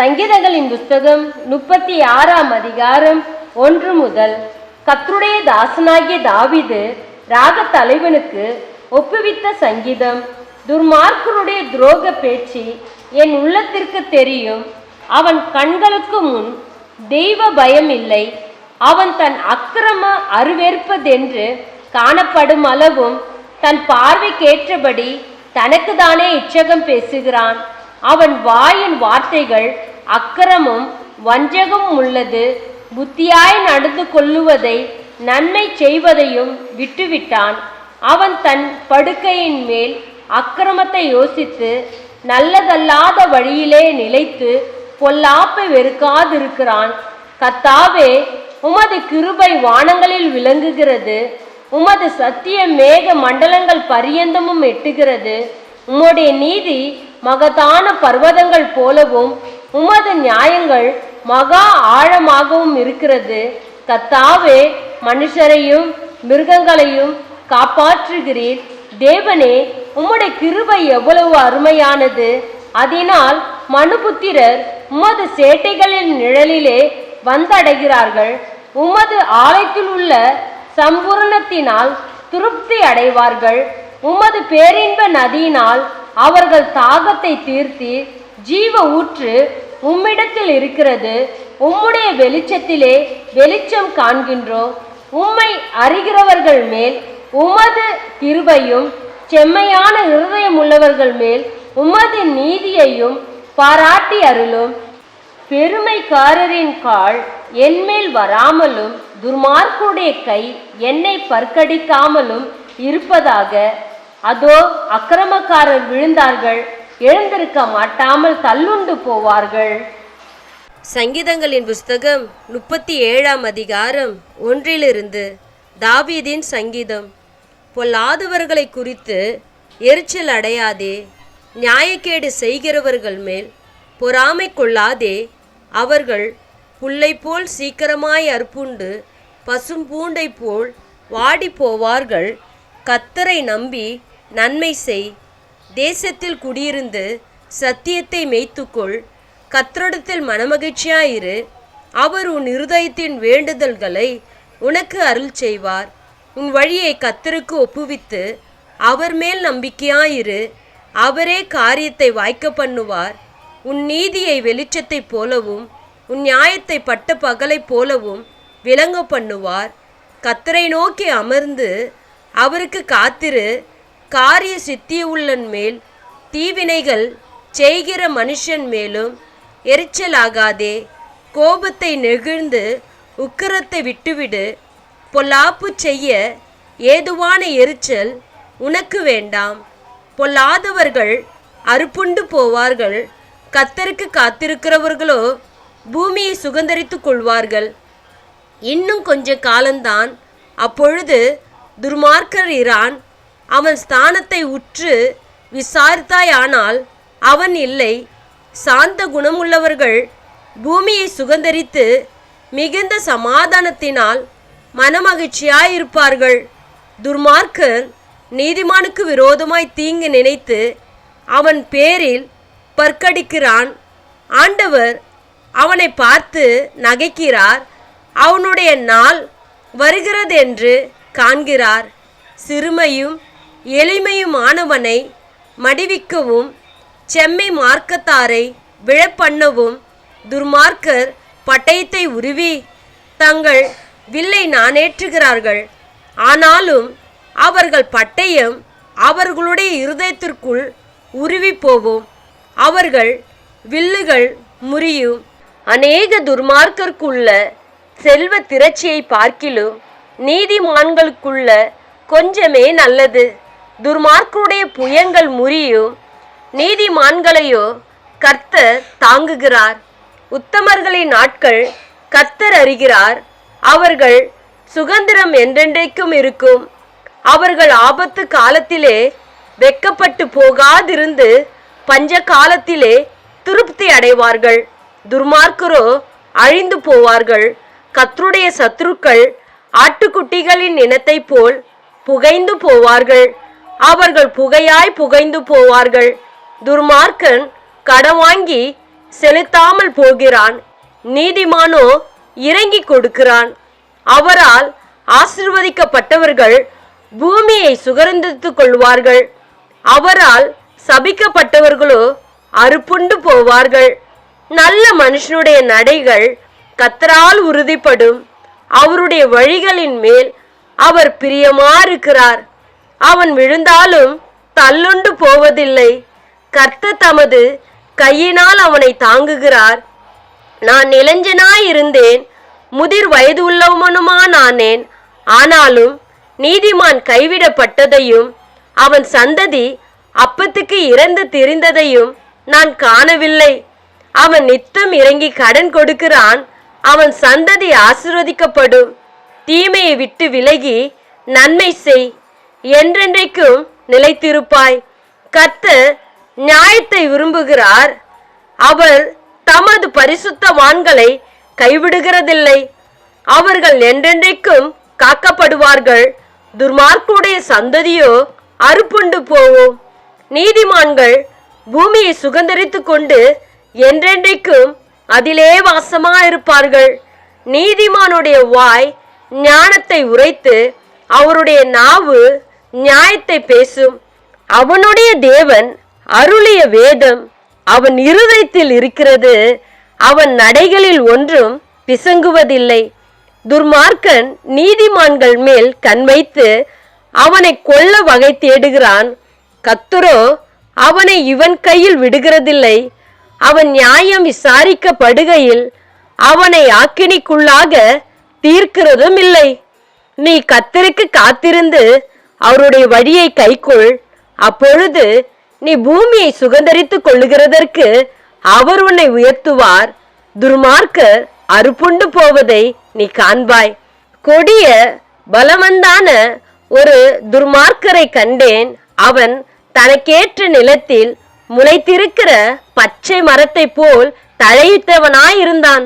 சங்கீதங்களின் புஸ்தகம் முப்பத்தி ஆறாம் அதிகாரம் ஒன்று முதல் கர்த்தருடைய தாசனாகிய தாவிது ராக தலைவனுக்கு ஒப்புவித்த சங்கீதம் துர்மார்க்கனுடைய துரோக பேச்சு என் உள்ளத்திற்கு தெரியும். அவன் கண்களுக்கு முன் தெய்வ பயம் இல்லை. அவன் தன் அக்கிரம அருவேற்பதென்று காணப்படும் அளவும் தன் பார்வைக்கேற்றபடி தனக்குதானே இச்சகம் பேசுகிறான். அவன் வாயின் வார்த்தைகள் அக்கிரமும் வஞ்சகமும் உள்ளது. புத்தியாய் நடந்து கொள்ளுவதை நன்மை செய்வதையும் விட்டுவிட்டான். அவன் தன் படுக்கையின் மேல் அக்கிரமத்தை யோசித்து நல்லதல்லாத வழியிலே நிலைத்து பொல்லாப்பை வெறுக்காதிருக்கிறான். கத்தாவே உமது கிருபை வானங்களில் விளங்குகிறது. உமது சத்திய மேக மண்டலங்கள் பரியந்தமும் எட்டுகிறது. உம்முடைய நீதி மகத்தான பர்வதங்கள் போலவும் உமது நியாயங்கள் மகா ஆழமாகவும் இருக்கிறது. கத்தாவே மனுஷரையும் மிருகங்களையும் காப்பாற்றுகிறீர். தேவனே உம்முடைய கிருபை எவ்வளவு அருமையானது. அதனால் மனுபுத்திரர் உமது சேட்டைகளின் நிழலிலே வந்தடைகிறார்கள். உமது ஆலயத்தில் உள்ள சம்பூரணத்தினால் திருப்தி அடைவார்கள். உமது பேரின்ப நதியினால் அவர்கள் தாகத்தை தீர்த்தி ஜீவ ஊற்று உம்மிடத்தில் இருக்கிறது உம்முடைய வெளிச்சத்திலே வெளிச்சம் காண்கின்றோம். உம்மை அறிகிறவர்கள் மேல் உமது கிருபையும் செம்மையான இருதயம் உள்ளவர்கள் மேல் உமது நீதியையும் பாராட்டி அருளும். பெருமைக்காரரின் கால் என்மேல் வராமலும் துர்மார்க்குடைய கை என்னை பற்கடிக்காமலும் இருப்பதாக அதோ அக்கிரமக்காரர் விழுந்தார்கள். எழுந்திருக்க மாட்டாமல் தள்ளுண்டு போவார்கள். சங்கீதங்களின் புஸ்தகம் முப்பத்தி ஏழாம் அதிகாரம் ஒன்றிலிருந்து தாவீதின் சங்கீதம். பொல்லாதவர்களை குறித்து எரிச்சல் அடையாதே நியாயக்கேடு செய்கிறவர்கள் மேல் பொறாமை கொள்ளாதே அவர்கள் புல்லை போல் சீக்கிரமாய் அற்புண்டு பசும்பூண்டை போல் வாடி போவார்கள் கத்தரை நம்பி நன்மை செய் தேசத்தில் குடியிருந்து சத்தியத்தை மெய்த்துக்கொள். கத்தரிடத்தில் மனமகிழ்ச்சியாயிரு. அவர் உன் இருதயத்தின் வேண்டுதல்களை உனக்கு அருள் செய்வார். உன் வழியை கத்தருக்கு ஒப்புவித்து அவர் மேல் நம்பிக்கையாயிரு. அவரே காரியத்தை வாய்க்க பண்ணுவார். உன் நீதியை வெளிச்சத்தைப் போலவும் உன் நியாயத்தை பட்ட பகலைப் போலவும் விளங்க பண்ணுவார். கத்தரை நோக்கி அமர்ந்து அவருக்கு காத்திரு. காரிய சித்தியுள்ளன் மேல் தீவினைகள் செய்கிற மனுஷன் மேலும் எரிச்சலாகாதே. கோபத்தை நெகிழ்ந்து உக்கிரத்தை விட்டுவிடு. பொல்லாப்பு செய்ய ஏதுவான எரிச்சல் உனக்கு வேண்டாம். பொல்லாதவர்கள் அறுப்புண்டு போவார்கள். கத்தருக்கு காத்திருக்கிறவர்களோ பூமியை சுகந்தரித்து கொள்வார்கள். இன்னும் கொஞ்ச காலம்தான். அப்பொழுது துர்மார்க்கர் இரான் அவன் ஸ்தானத்தை உற்று விசாரித்தாயானால் அவன் இல்லை. சாந்த குணமுள்ளவர்கள் பூமியை சுகந்தரித்து மிகுந்த சமாதானத்தினால் மனமகிழ்ச்சியாயிருப்பார்கள். துர்மார்க்கர் நீதிமானுக்கு விரோதமாய் தீங்கு நினைத்து அவன் பேரில் பற்கடிக்கிறான். ஆண்டவர் அவனை பார்த்து நகைக்கிறார். அவனுடைய நாள் வருகிறதென்று காண்கிறார். சிறுமையும் எளிமையுமானவனை மடிவிக்கவும் செம்மை மார்க்கத்தாரை விழப்பண்ணவும் துர்மார்க்கர் பட்டயத்தை உருவி தங்கள் வில்லை நாணேற்றுகிறார்கள். ஆனாலும் அவர்கள் பட்டயம் அவர்களுடைய இருதயத்திற்குள் உருவி போவோம் அவர்கள் வில்லுகள் முறியும். அநேக துர்மார்க்கருக்குள்ள செல்வ திரட்சியை பார்க்கிலும் நீதிமான்களுக்குள்ள கொஞ்சமே நல்லது. துர்மார்க்கருடைய புயங்கள் முறியோ நீதிமான்களையோ கர்த்தர் தாங்குகிறார். உத்தமர்களின் நாட்கள் கர்த்தர் அறிகிறார். அவர்கள் சுதந்திரம் என்றென்றைக்கும் இருக்கும். அவர்கள் ஆபத்து காலத்திலே வெக்கப்பட்டு போகாதிருந்து பஞ்ச காலத்திலே திருப்தி அடைவார்கள். துர்மார்க்கரோ அழிந்து போவார்கள். கர்த்தருடைய சத்துருக்கள் ஆட்டுக்குட்டிகளின் இனத்தைப் போல் புகைந்து போவார்கள். அவர்கள் புகையாய் புகைந்து போவார்கள். துர்மார்க்கன் கடன் வாங்கி செலுத்தாமல் போகிறான். நீதிமானோ இறங்கி கொடுக்கிறான். அவரால் ஆசிர்வதிக்கப்பட்டவர்கள் பூமியை சுகர்ந்தித்துக் கொள்வார்கள். அவரால் சபிக்கப்பட்டவர்களோ அறுப்புண்டு போவார்கள். நல்ல மனுஷனுடைய நடைகள் கத்தரால் உறுதிப்படும். அவருடைய வழிகளின் மேல் அவர் பிரியமாயிருக்கிறார். அவன் விழுந்தாலும் தள்ளுண்டு போவதில்லை. கர்த்த தமது கையினால் அவனை தாங்குகிறார். நான் இளைஞனாயிருந்தேன் முதிர் வயது உள்ளவனுமானானேன். ஆனாலும் நீதிமான் கைவிடப்பட்டதையும் அவன் சந்ததி அப்பத்துக்கு இறந்து திரிந்ததையும் நான் காணவில்லை. அவன் நித்தம் இறங்கி கடன் கொடுக்கிறான். அவன் சந்ததி ஆசிர்வதிக்கப்படும். தீமையை விட்டு விலகி நன்மை செய். என்றென்றைக்கும் நிலைத்திருப்பாய். கர்த்தர் நியாயத்தை விரும்புகிறார். அவர் தமது பரிசுத்தவான்களை கைவிடுகிறதில்லை. அவர்கள் என்றென்றைக்கும் காக்கப்படுவார்கள். துர்மார்க்குடைய சந்ததியோ அறுப்புண்டு போவோம். நீதிமான்கள் பூமியை சுகந்தரித்துக் கொண்டு என்றென்றைக்கும் அதிலே வாசமா இருப்பார்கள் நீதிமானுடைய வாய் ஞானத்தை உரைத்து அவருடைய நாவு நியாயத்தை பேசும். அவனுடைய தேவன் அருளிய வேதம் அவன் இருதயத்தில் இருக்கிறது. அவன் நடைகளில் ஒன்றும் பிசங்குவதில்லை. துர்மார்க்கன் நீதிமான்கள் மேல் கண் வைத்து அவனை கொல்ல வகை தேடுகிறான். கத்துரோ அவனை இவன் கையில் விடுகிறதில்லை. அவன் நியாயம் விசாரிக்கப்படுகையில் அவனை ஆக்கினிக்குள்ளாக தீர்க்கிறதும் இல்லை. நீ கத்தருக்கு காத்திருந்து அவருடைய வழியை கைக்கொள். அப்பொழுது நீ பூமியை சுகந்தரித்துக் கொள்ளுகிறதற்கு அவர் உன்னை உயர்த்துவார். துர்மார்க்கர் அறுப்புண்டு போவதை நீ காண்பாய். கொடிய பலவந்தான ஒரு துர்மார்க்கரை கண்டேன். அவன் தனக்கேற்ற நிலத்தில் முளைத்திருக்கிற பச்சை மரத்தை போல் தழையிட்டவனாயிருந்தான்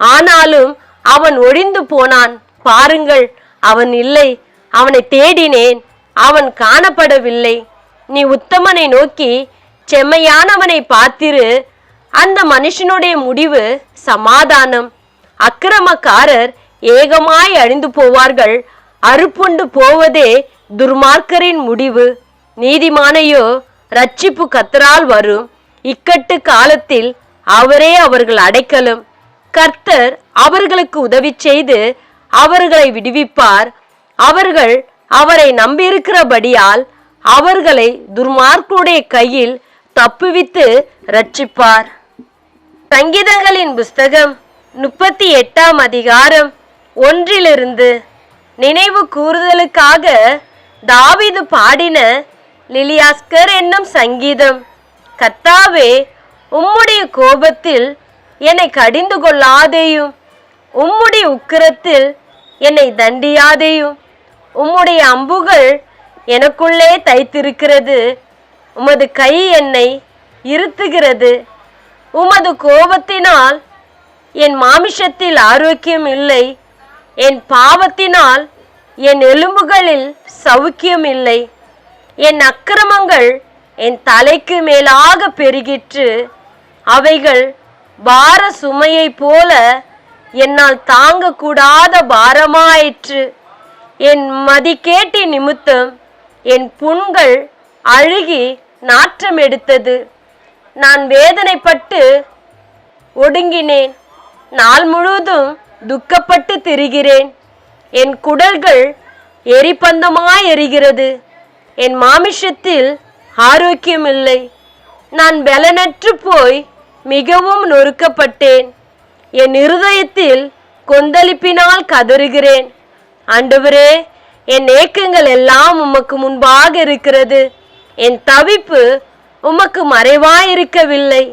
ஆனாலும் அவன் ஒழிந்து போனான். பாருங்கள் அவன் இல்லை. அவனை தேடினேன். அவன் காணப்படவில்லை. நீ உத்தமனை நோக்கி செம்மையானவனை பார்த்திரு. அந்த மனுஷனுடைய முடிவு சமாதானம். அக்கிரமக்காரர் ஏகமாய் அழிந்து போவார்கள். அறுப்புண்டு போவதே துர்மார்க்கரின் முடிவு. நீதிமானையோ ரட்சிப்பு கத்தரால் வரும். இக்கட்டு காலத்தில் அவரே அவர்கள் அடைக்கலும். கர்த்தர் அவர்களுக்கு உதவி செய்து அவர்களை விடுவிப்பார். அவர்கள் அவரை நம்பியிருக்கிறபடியால் அவர்களை துர்மார்க்குடைய கையில் தப்புவித்து ரட்சிப்பார் சங்கீதங்களின் புஸ்தகம் முப்பத்தி எட்டாம் அதிகாரம் ஒன்றிலிருந்து நினைவு கூறுதலுக்காக தாவிது பாடின லிலியாஸ்கர் என்னும் சங்கீதம் கத்தாவே உம்முடைய கோபத்தில் என்னை கடிந்து கொள்ளாதேயும் உம்முடைய உக்கிரத்தில் என்னை தண்டியாதேயும். உம்முடைய அம்புகள் எனக்குள்ளே தைத்திருக்கிறது. உமது கை என்னை இருத்துகிறது. உமது கோபத்தினால் என் மாமிஷத்தில் ஆரோக்கியம் இல்லை. என் பாவத்தினால் என் எலும்புகளில் சௌக்கியம் இல்லை. என் அக்கிரமங்கள் என் தலைக்கு மேலாக பெருகிற்று. அவைகள் பார சுமையைப் போல என்னால் தாங்கக்கூடாத பாரமாயிற்று. என் மதிக்கேட்டி நிமித்தம் என் புண்கள் அழுகி நாற்றம் எடுத்தது. நான் வேதனைப்பட்டு ஒடுங்கினேன். நாள் முழுவதும் துக்கப்பட்டு திரிகிறேன். என் குடல்கள் எரிபந்தமாய் எரிகிறது. என் மாமிஷத்தில் ஆரோக்கியமில்லை. நான் பலனற்று போய் மிகவும் நொறுக்கப்பட்டேன். என் இருதயத்தில் கொந்தளிப்பினால் கதறுகிறேன். ஆண்டவரே என் ஏக்கங்கள் எல்லாம் உமக்கு முன்பாக இருக்கிறது. என் தவிப்பு உமக்கு மறைவாயிருக்கவில்லை.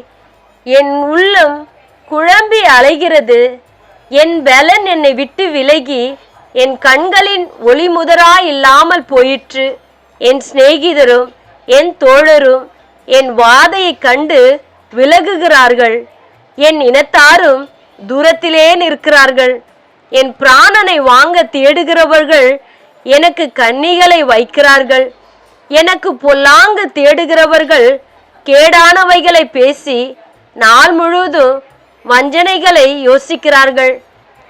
என் உள்ளம் குழம்பி அலைகிறது. என் பலன் என்னை விட்டு விலகி என் கண்களின் ஒளி முதரா இல்லாமல் போயிற்று. என் சிநேகிதரும் என் தோழரும் என் வாதையைக் கண்டு விலகுகிறார்கள். என் இனத்தாரும் தூரத்திலே நிற்கிறார்கள். என் பிராணனை வாங்க தேடுகிறவர்கள் எனக்கு கன்னிகளை வைக்கிறார்கள். எனக்கு பொல்லாங்க தேடுகிறவர்கள் கேடானவைகளை பேசி நாள் முழுவதும் வஞ்சனைகளை யோசிக்கிறார்கள்.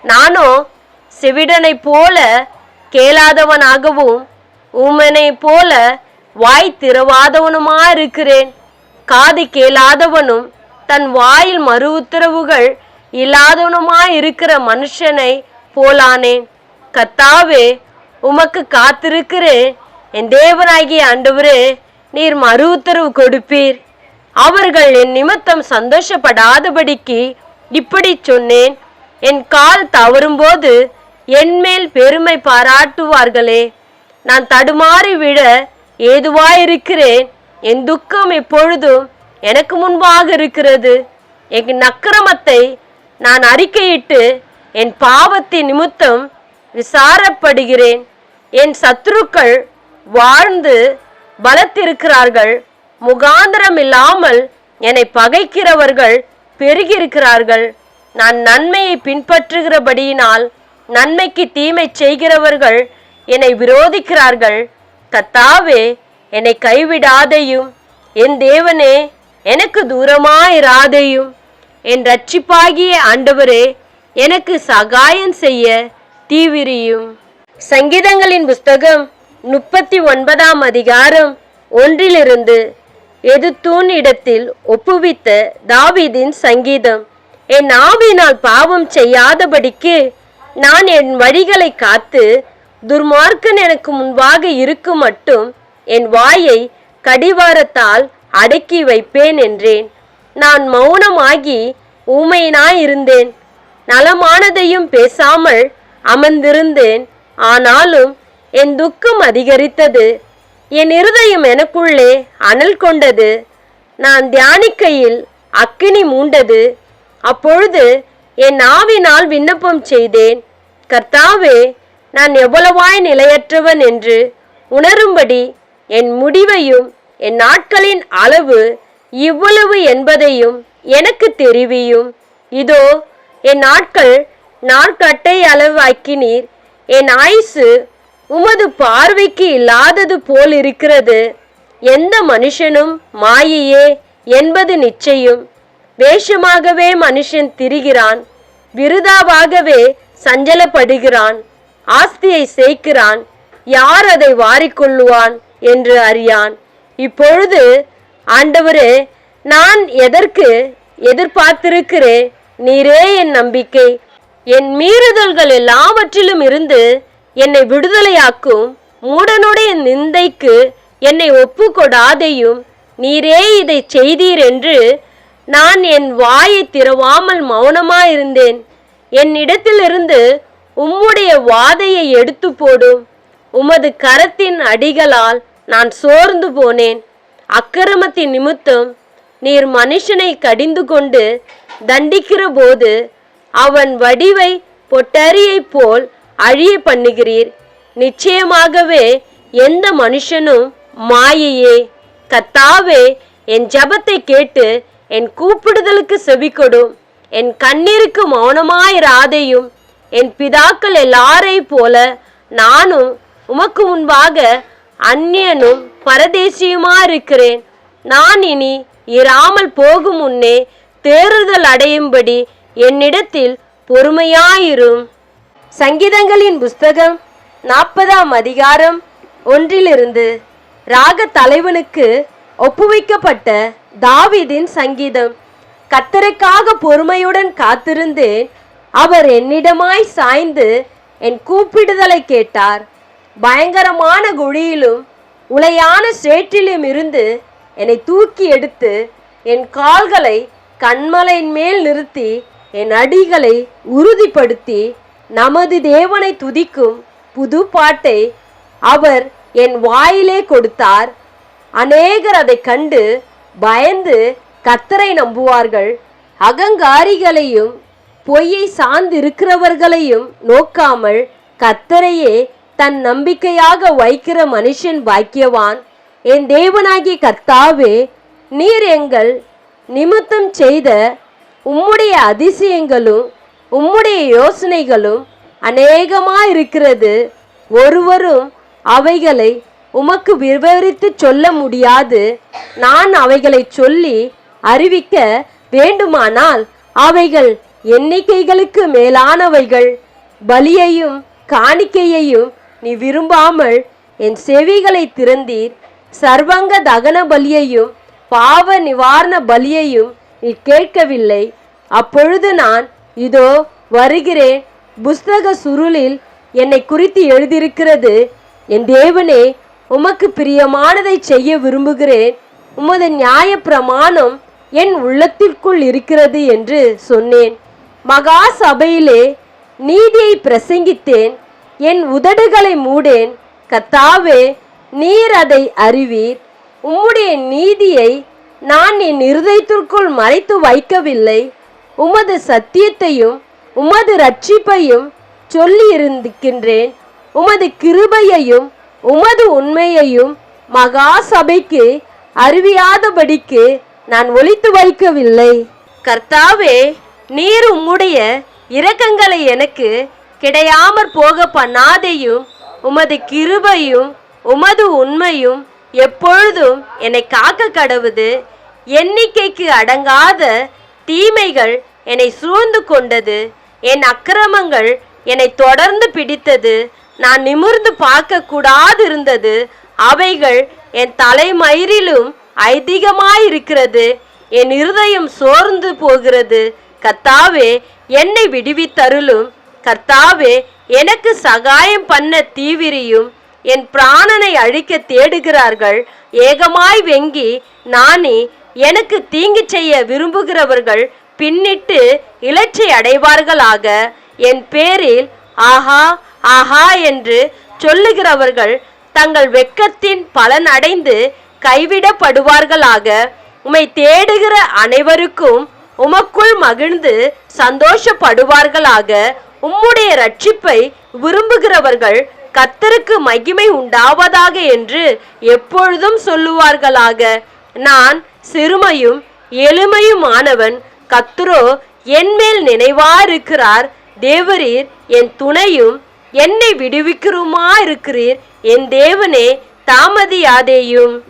நானோ செவிடனைப் போல கேளாதவனாகவும் ஊமனைப் போல வாய் திறவாதவனுமா இருக்கிறேன் காது கேளாதவனும் தன் வாயில் மறு உத்தரவுகள் இல்லாதவனுமாய் இருக்கிற மனுஷனை போலானேன் கத்தாவே உமக்கு காத்திருக்கிறேன். என் தேவனாகிய ஆண்டவரே நீர் மறு உத்தரவு கொடுப்பீர். அவர்கள் என் நிமித்தம் சந்தோஷப்படாதபடிக்கு இப்படி சொன்னேன். என் கால் தவறும்போது என் மேல் பெருமை பாராட்டுவார்களே. நான் தடுமாறி விட ஏதுவாயிருக்கிறேன். என் துக்கம் எப்பொழுதும் எனக்கு முன்பாக இருக்கிறது. என் நக்கிரமத்தை நான் அறிக்கையிட்டு என் பாவத்தின் நிமித்தம் விசாரப்படுகிறேன். என் சத்துருக்கள் வாழ்ந்து பலத்திருக்கிறார்கள் முகாந்திரம் இல்லாமல் என்னை பகைக்கிறவர்கள் பெருகியிருக்கிறார்கள். நான் நன்மையை பின்பற்றுகிறபடியினால் நன்மைக்கு தீமை செய்கிறவர்கள் என்னை விரோதிக்கிறார்கள். கத்தாவே என்னை கைவிடாதையும். என் தேவனே எனக்கு தூரமாயிராதையும். என் ரட்சிப்பாகிய ஆண்டவரே எனக்கு சகாயம் செய்ய தீவிரியும். சங்கீதங்களின் புஸ்தகம் முப்பத்தி ஒன்பதாம் அதிகாரம் ஒன்றிலிருந்து எதுத்தூன் இடத்தில் ஒப்புவித்த தாவிதின் சங்கீதம் என் ஆவினால் பாவம் செய்யாதபடிக்கு நான் என் வழிகளை காத்து துர்மார்க்கன் எனக்கு முன்பாக இருக்கும் மட்டும் என் வாயை கடிவாரத்தால் அடக்கி வைப்பேன் என்றேன். நான் மௌனமாகி ஊமையினாயிருந்தேன். நலமானதையும் பேசாமல் அமர்ந்திருந்தேன். ஆனாலும் என் துக்கம் அதிகரித்தது. என் இருதயம் எனக்குள்ளே அனல் கொண்டது. நான் தியானிக்கையில் அக்கினி மூண்டது. அப்பொழுது என் ஆவினால் விண்ணப்பம் செய்தேன். கர்த்தாவே நான் எவ்வளவாய் நிலையற்றவன் என்று உணரும்படி என் முடிவையும் என் நாட்களின் அளவு இவ்வளவு என்பதையும் எனக்கு தெரிவியும். இதோ என் நாட்கள் நாட்கட்டை அளவாக்கினீர் என் ஆயுசு உமது பார்வைக்கு இல்லாதது போல் இருக்கிறது. எந்த மனுஷனும் மாயையே என்பது நிச்சயம். வேஷமாகவே மனுஷன் திரிகிறான். விருதாவாகவே சஞ்சலப்படுகிறான். ஆஸ்தியை சேர்க்கிறான் யார் அதை வாரிக்கொள்ளுவான் என்று அறியான். இப்பொழுது ஆண்டவரே நான் எதற்கு எதிர்பார்த்திருக்கிறேன்? நீரே என் நம்பிக்கை. என் மீறுதல்கள் எல்லாவற்றிலும் இருந்து என்னை விடுதலையாக்கும். மூடனுடைய நிந்தைக்கு என்னை ஒப்புக்கொடாதையும். நீரே இதை செய்தீர் என்று நான் என் வாயை திறவாமல் மௌனமாயிருந்தேன். என்னிடத்திலிருந்து உம்முடைய வாதையை எடுத்து போடும். உமது கரத்தின் அடிகளால் நான் சோர்ந்து போனேன். அக்கிரமத்தின் நிமித்தம் நீர் மனுஷனை கடிந்து கொண்டு தண்டிக்கிற போது அவன் வடிவை பொட்டரியைப் போல் அழிய பண்ணுகிறீர். நிச்சயமாகவே எந்த மனுஷனும் மாயையே கத்தாவே என் ஜெபத்தை கேட்டு என் கூப்பிடுதலுக்கு செவிக்கொடும் என் கண்ணீருக்கு மௌனமாயிராதையும் என் பிதாக்கள் எல்லாரை போல நானும் உமக்கு முன்பாக அந்நியனும் பரதேசியுமா இருக்கிறேன் நான் இனி இராமல் போகும் முன்னே தேறுதல் அடையும்படி என்னிடத்தில் பொறுமையாயிரும். சங்கீதங்களின் புஸ்தகம் நாற்பதாம் அதிகாரம் ஒன்றிலிருந்து ராக தலைவனுக்கு ஒப்புவிக்கப்பட்ட தாவிதின் சங்கீதம். கத்தருக்காக பொறுமையுடன் காத்திருந்தேன். அவர் என்னிடமாய் சாய்ந்து என் கூப்பிடுதலை கேட்டார். பயங்கரமான குழியிலும் உளையான சேற்றிலும் இருந்து என்னை தூக்கி எடுத்து என் கால்களை கண்மலையின் மேல் நிறுத்தி என் அடிகளை உறுதிப்படுத்தி நமது தேவனை துதிக்கும் புது பாட்டை அவர் என் வாயிலே கொடுத்தார். அநேகர் அதைக் கண்டு பயந்து கத்தரை நம்புவார்கள். அகங்காரிகளையும் பொய்யை சார்ந்திருக்கிறவர்களையும் நோக்காமல் கத்தரையே தன் நம்பிக்கையாக வைக்கிற மனுஷன் பாக்கியவான். என் தேவனாகிய கர்த்தாவே நீர் எங்கள் நிமித்தம் செய்த உம்முடைய அதிசயங்களும் உம்முடைய யோசனைகளும் அநேகமாக இருக்கிறது ஒருவரும் அவைகளை உமக்கு விவரித்து சொல்ல முடியாது. நான் அவைகளை சொல்லி அறிவிக்க வேண்டுமானால் அவைகள் எண்ணிக்கைகளுக்கு மேலானவைகள். பலியையும் காணிக்கையையும் நீ விரும்பாமல் என் செவிகளை திறந்தீர். சர்வங்க தகன பலியையும் பாவ நிவாரண பலியையும் நீ கேட்கவில்லை. அப்பொழுது நான் இதோ வருகிறேன். புஸ்தக சுருளில் என்னை குறித்து எழுதியிருக்கிறது. என் தேவனே உமக்கு பிரியமானதை செய்ய விரும்புகிறேன். உமது நியாய பிரமாணம் என் உள்ளத்திற்குள் இருக்கிறது என்று சொன்னேன். மகா சபையிலே நீதியை பிரசங்கித்தேன். என் உதடுகளை மூடேன். கத்தாவே நீர் அதை அறிவீர். உம்முடைய நீதியை நான் என் இருதயத்திற்குள் மறைத்து வைக்கவில்லை. உமது சத்தியத்தையும் உமது ரட்சிப்பையும் சொல்லி இருக்கின்றேன் உமது கிருபையையும் உமது உண்மையையும் மகா சபைக்கு அறிவியாதபடிக்கு நான் ஒழித்து வைக்கவில்லை. கர்த்தாவே நீர் உம்முடைய இரக்கங்களை எனக்கு கிடையாமற் போக பண்ணாதையும் உமது கிருபையும் உமது உண்மையும் எப்பொழுதும் என்னை காக்க கடவுது எண்ணிக்கைக்கு அடங்காத தீமைகள் என்னை சூழ்ந்து கொண்டது என் அக்கிரமங்கள் என்னை தொடர்ந்து பிடித்தது நான் நிமிர்ந்து பார்க்க கூடாதிருந்தது அவைகள் என் தலைமயிரிலும் ஐதீகமாயிருக்கிறது என் இருதயம் சோர்ந்து போகிறது. கர்த்தாவே என்னை விடுவித்தருளும். கர்த்தாவே எனக்கு சகாயம் பண்ண தீவிரியும் என் பிராணனை அழிக்க தேடுகிறார்கள். ஏகமாய் வெங்கி நானே எனக்கு தீங்கு செய்ய விரும்புகிறவர்கள் பின்னிட்டு இலச்சை அடைவார்களாக. என் பேரில் ஆஹா ஆஹா என்று சொல்லுகிறவர்கள் தங்கள் வெட்கத்தின் பலன் அடைந்து கைவிடப்படுவார்களாக. உம்மை தேடுகிற அனைவருக்கும் உமக்குள் மகிழ்ந்து சந்தோஷப்படுவார்களாக. உம்முடைய ரட்சிப்பை விரும்புகிறவர்கள் கத்தருக்கு மகிமை உண்டாவதாக என்று எப்பொழுதும் சொல்லுவார்களாக. நான் சிறுமையும் எளிமையுமானவன். கத்துரோ என்மேல் நினைவாயிருக்கிறார். தேவரீர் என் துணையும் என்னை விடுவிக்கிறோமா இருக்கிறீர் என் தேவனே தாமதியாதேயும்.